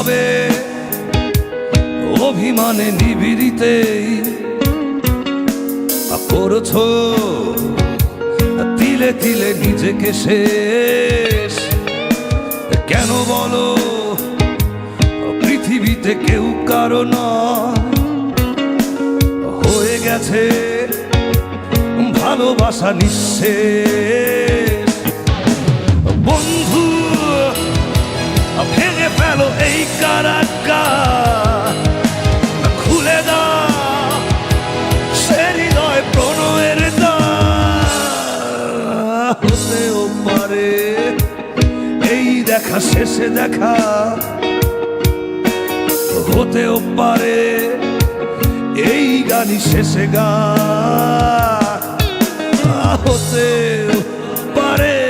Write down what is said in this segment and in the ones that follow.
নীরবে অভিমানে নিবিড়িতেই করছ, তিলে তিলে নিজেকে শেষ। কেন বলো, পৃথিবীতে কেউ কারও হয়ে গেছে ভালোবাসা নিঃশেষ। বন্ধু ফেলো এই কারাকা খুলে দাও, সে হৃদয় প্রণয়ের হতেও পারে, এই দেখা শেষে দেখা। হতেও পারে, এই গানি শেষে গান হতেও পারে।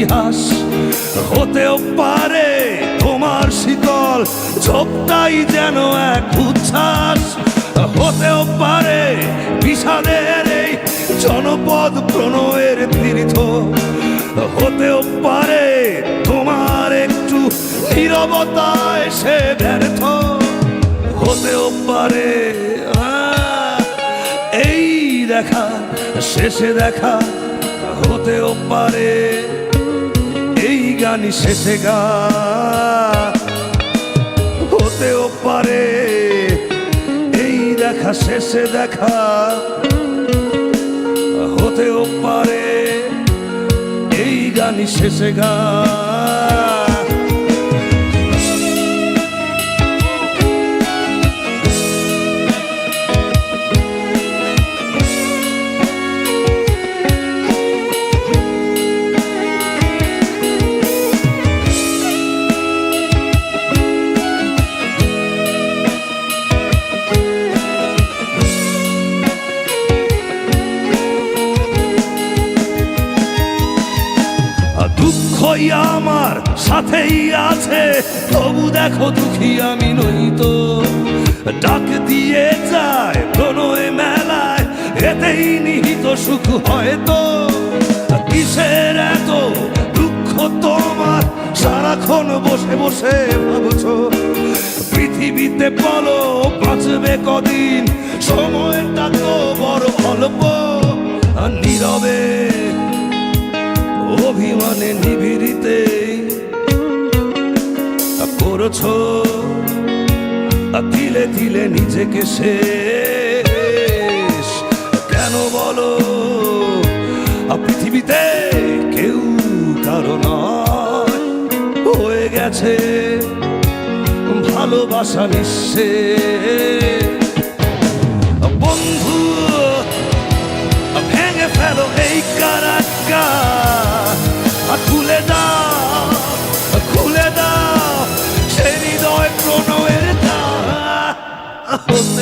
ইতিহাস। হতেও পারে তোমার শীতল চোখটাই যেন এক উচ্ছ্বাস। হতেও পারে বিষাদের এই জনপদ প্রণয়ের তীর্থ। হতেও পারে তোমার একটু নীরবতায় সে ব্যর্থ। হতেও পারে এই দেখা, শেষে দেখা। হতেও পারে। গানই শেষে গা। হতেও পারে এই দেখা, শেষে দেখা। হতেও পারে এই গানি শেষে গা। দুঃখই আমার সাথেই আছে। তবু দেখো দুঃখী আমি নই তো। ডাক দিয়ে যায় প্রণয় মেলায়, এতেই নিহিত সুখ হয়তো কিসের এত দুঃখ তোমার? সারাক্ষণ বসে বসে ভাবছ। পৃথিবীতে বলো, বাঁচবে কদিন? সময়টা তো বড় অল্প। নীরবে অভিমানে নিবিড়িতে করছ? তিলে তিলে নিজেকে শেষ। কেন বলো? পৃথিবীতে কেউ কারও নয়। হয়ে গেছে ভালোবাসা নিঃশেষ। বন্ধু ভেঙে ফেলো এই কারাক্কা